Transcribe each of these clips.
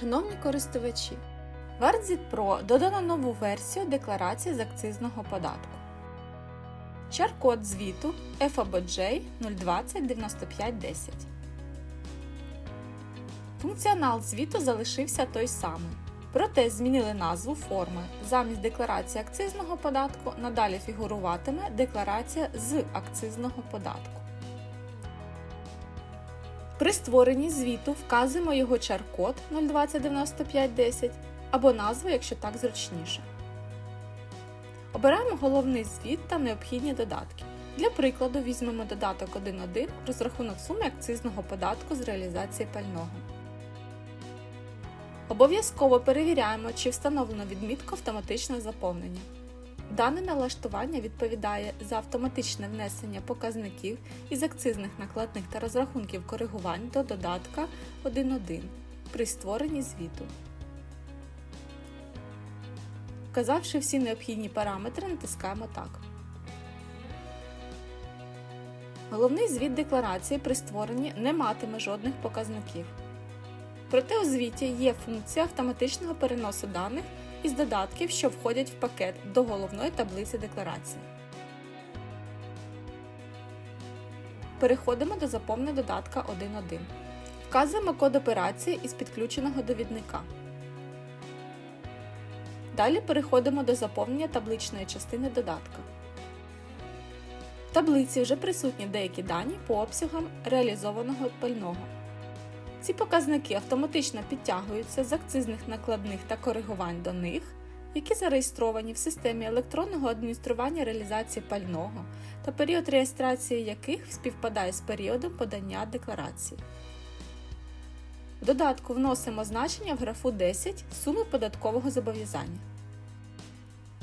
Шановні користувачі, в Pro додано нову версію декларації з акцизного податку. Чар-код звіту FABJ 020 95 10. Функціонал звіту залишився той самий. Проте змінили назву форми. Замість декларації акцизного податку надалі фігуруватиме декларація з акцизного податку. При створенні звіту вказуємо його чар-код 0209510 або назву, якщо так зручніше. Обираємо головний звіт та необхідні додатки. Для прикладу візьмемо додаток 1.1 розрахунок суми акцизного податку з реалізації пального. Обов'язково перевіряємо, чи встановлено відмітку автоматичного заповнення. Дане налаштування відповідає за автоматичне внесення показників із акцизних накладних та розрахунків коригувань до додатка 1.1 при створенні звіту. Вказавши всі необхідні параметри, натискаємо Так. Головний звіт декларації при створенні не матиме жодних показників. Проте у звіті є функція автоматичного переносу даних із додатків, що входять в пакет до головної таблиці декларації. Переходимо до заповнення додатка 1.1. Вказуємо код операції із підключеного довідника. Далі переходимо до заповнення табличної частини додатка. В таблиці вже присутні деякі дані по обсягам реалізованого пального. Ці показники автоматично підтягуються з акцизних накладних та коригувань до них, які зареєстровані в системі електронного адміністрування реалізації пального та період реєстрації яких співпадає з періодом подання декларації. В додатку вносимо значення в графу 10 суми податкового зобов'язання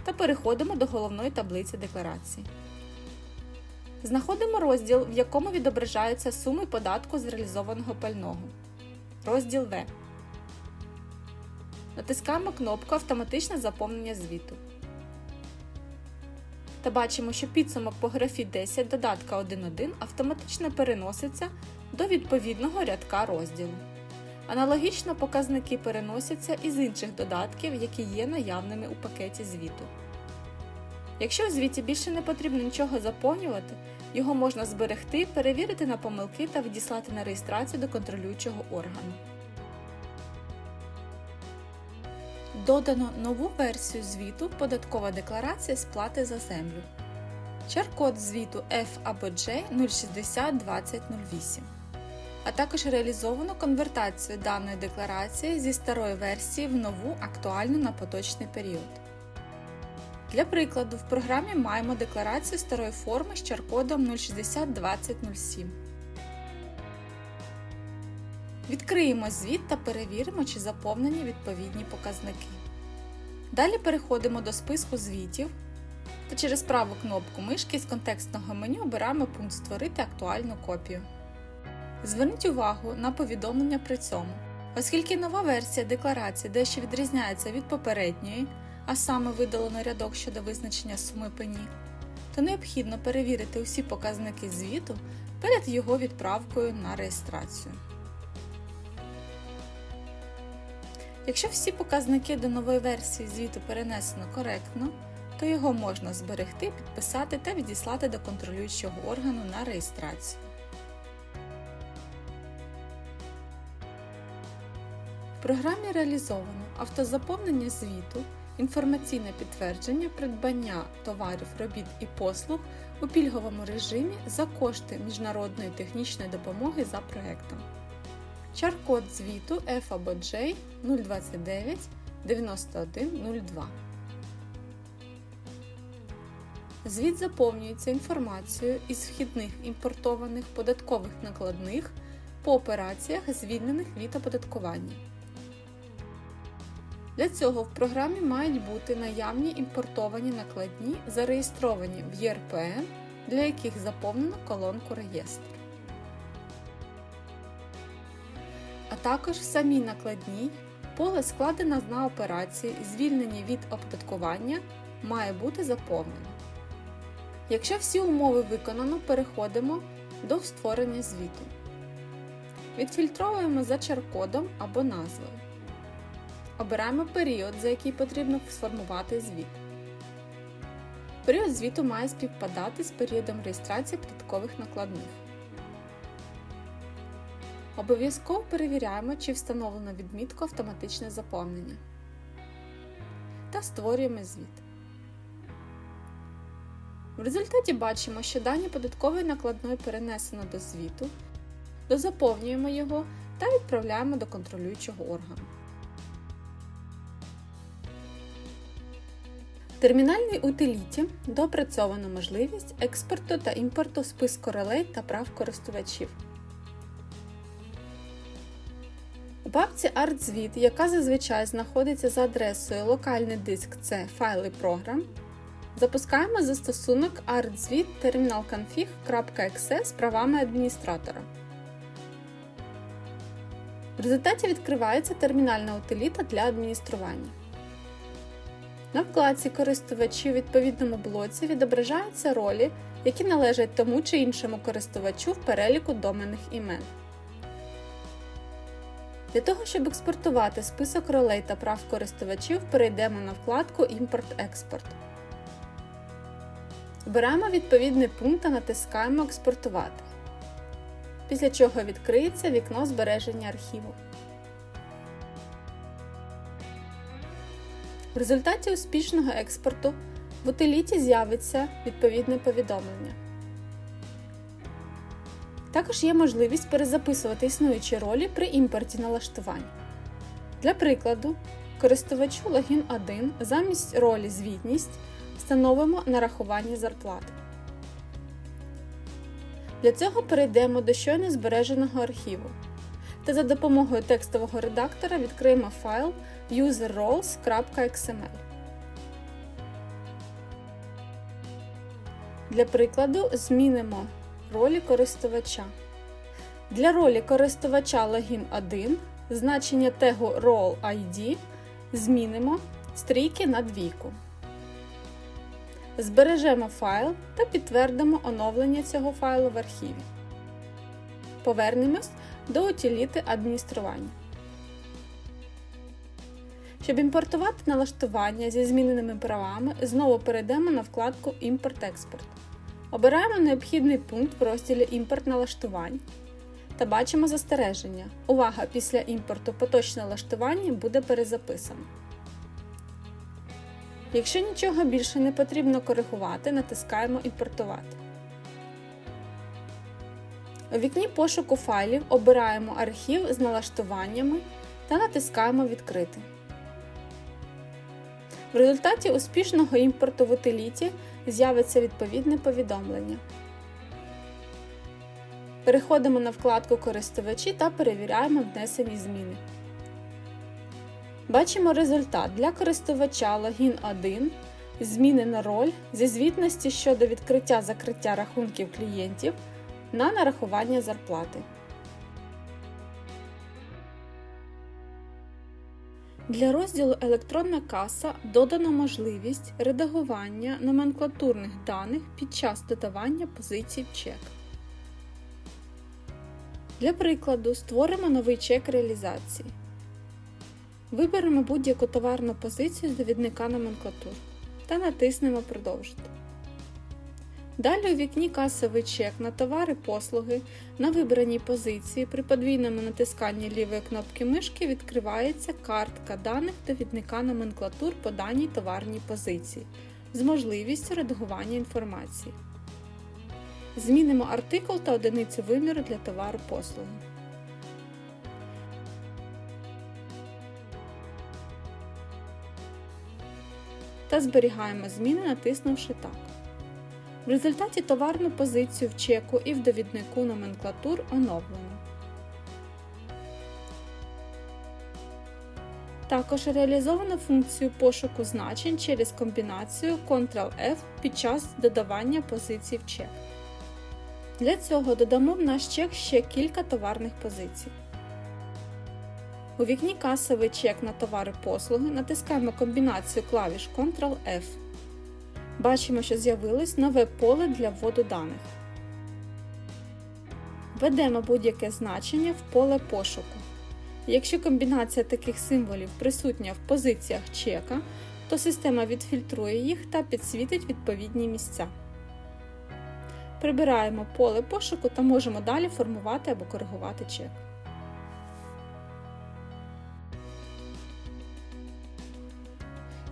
та переходимо до головної таблиці декларації. Знаходимо розділ, в якому відображаються суми податку з реалізованого пального. Розділ В. Натискаємо кнопку Автоматичне заповнення звіту. Та бачимо, що підсумок по графі 10 додатка 1.1 автоматично переноситься до відповідного рядка розділу. Аналогічно показники переносяться із інших додатків, які є наявними у пакеті звіту. Якщо у звіті більше не потрібно нічого заповнювати, його можна зберегти, перевірити на помилки та відіслати на реєстрацію до контролюючого органу. Додано нову версію звіту Податкова декларація сплати за землю. Чар-код звіту F або J 060 2008. А також реалізовано конвертацію даної декларації зі старої версії в нову актуальну на поточний період. Для прикладу, в програмі маємо декларацію старої форми з чар-кодом 060 2007. Відкриємо звіт та перевіримо, чи заповнені відповідні показники. Далі переходимо до списку звітів та через праву кнопку мишки з контекстного меню обираємо пункт Створити актуальну копію. Зверніть увагу на повідомлення при цьому. Оскільки нова версія декларації дещо відрізняється від попередньої, а саме видалено рядок щодо визначення суми пені, то необхідно перевірити усі показники звіту перед його відправкою на реєстрацію. Якщо всі показники до нової версії звіту перенесено коректно, то його можна зберегти, підписати та відіслати до контролюючого органу на реєстрацію. В програмі реалізовано автозаповнення звіту, інформаційне підтвердження придбання товарів, робіт і послуг у пільговому режимі за кошти міжнародної технічної допомоги за проектом. Чар-код звіту F або J 029 9102. Звіт заповнюється інформацією із вхідних імпортованих податкових накладних по операціях, звільнених від оподаткування. Для цього в програмі мають бути наявні імпортовані накладні, зареєстровані в ЄРПН, для яких заповнено колонку реєстр. А також в самій накладній поле складена на операції, звільнені від оподаткування, має бути заповнено. Якщо всі умови виконано, переходимо до створення звіту. Відфільтровуємо за чар-кодом або назвою. Обираємо період, за який потрібно сформувати звіт. Період звіту має співпадати з періодом реєстрації податкових накладних. Обов'язково перевіряємо, чи встановлено відмітку автоматичне заповнення. Та створюємо звіт. В результаті бачимо, що дані податкової накладної перенесено до звіту, дозаповнюємо його та відправляємо до контролюючого органу. Термінальній утиліті доопрацьовано можливість експорту та імпорту списку релей та прав користувачів. У папці ArtZvit, яка зазвичай знаходиться за адресою локальний диск C файли програм, запускаємо застосунок ArtZvit terminalconfig.exe з правами адміністратора. В результаті відкривається термінальна утиліта для адміністрування. На вкладці користувачі у відповідному блоці відображаються ролі, які належать тому чи іншому користувачу в переліку доменних імен. Для того, щоб експортувати список ролей та прав користувачів, перейдемо на вкладку Імпорт-Експорт. Обираємо відповідний пункт та натискаємо Експортувати. Після чого відкриється вікно збереження архіву. В результаті успішного експорту в утиліті з'явиться відповідне повідомлення. Також є можливість перезаписувати існуючі ролі при імпорті налаштувань. Для прикладу, користувачу Login 1 замість ролі Звітність встановимо нарахування зарплати. Для цього перейдемо до щойно збереженого архіву та за допомогою текстового редактора відкриємо файл userroles.xml. Для прикладу змінимо ролі користувача. Для ролі користувача Login 1 значення тегу Role ID змінимо стрійки на двійку. Збережемо файл та підтвердимо оновлення цього файлу в архіві. Повернемось до утиліти адміністрування. Щоб імпортувати налаштування зі зміненими правами, знову перейдемо на вкладку Імпорт-Експорт. Обираємо необхідний пункт в розділі Імпорт налаштувань та бачимо застереження. Увага! Після імпорту поточне налаштування буде перезаписано. Якщо нічого більше не потрібно коригувати, натискаємо Імпортувати. У вікні пошуку файлів обираємо архів з налаштуваннями та натискаємо Відкрити. В результаті успішного імпорту в утиліті з'явиться відповідне повідомлення. Переходимо на вкладку Користувачі та перевіряємо внесені зміни. Бачимо результат для користувача Login 1 змінена роль зі звітності щодо відкриття закриття рахунків клієнтів на нарахування зарплати. Для розділу Електронна каса додано можливість редагування номенклатурних даних під час додавання позицій в чек. Для прикладу створимо новий чек реалізації. Виберемо будь-яку товарну позицію з довідника номенклатур та натиснемо Продовжити. Далі у вікні Касовий чек на товари послуги на вибраній позиції при подвійному натисканні лівої кнопки мишки відкривається картка даних довідника номенклатур по даній товарній позиції з можливістю редагування інформації. Змінимо артикул та одиницю виміру для товару послуги. Та зберігаємо зміни, натиснувши так. В результаті товарну позицію в чеку і в довіднику номенклатур оновлено. Також реалізовано функцію пошуку значень через комбінацію Ctrl-F під час додавання позицій в чек. Для цього додамо в наш чек ще кілька товарних позицій. У вікні Касовий чек на товари послуги натискаємо комбінацію клавіш Ctrl-F. Бачимо, що з'явилось нове поле для вводу даних. Введемо будь-яке значення в поле пошуку. Якщо комбінація таких символів присутня в позиціях чека, то система відфільтрує їх та підсвітить відповідні місця. Прибираємо поле пошуку та можемо далі формувати або коригувати чек.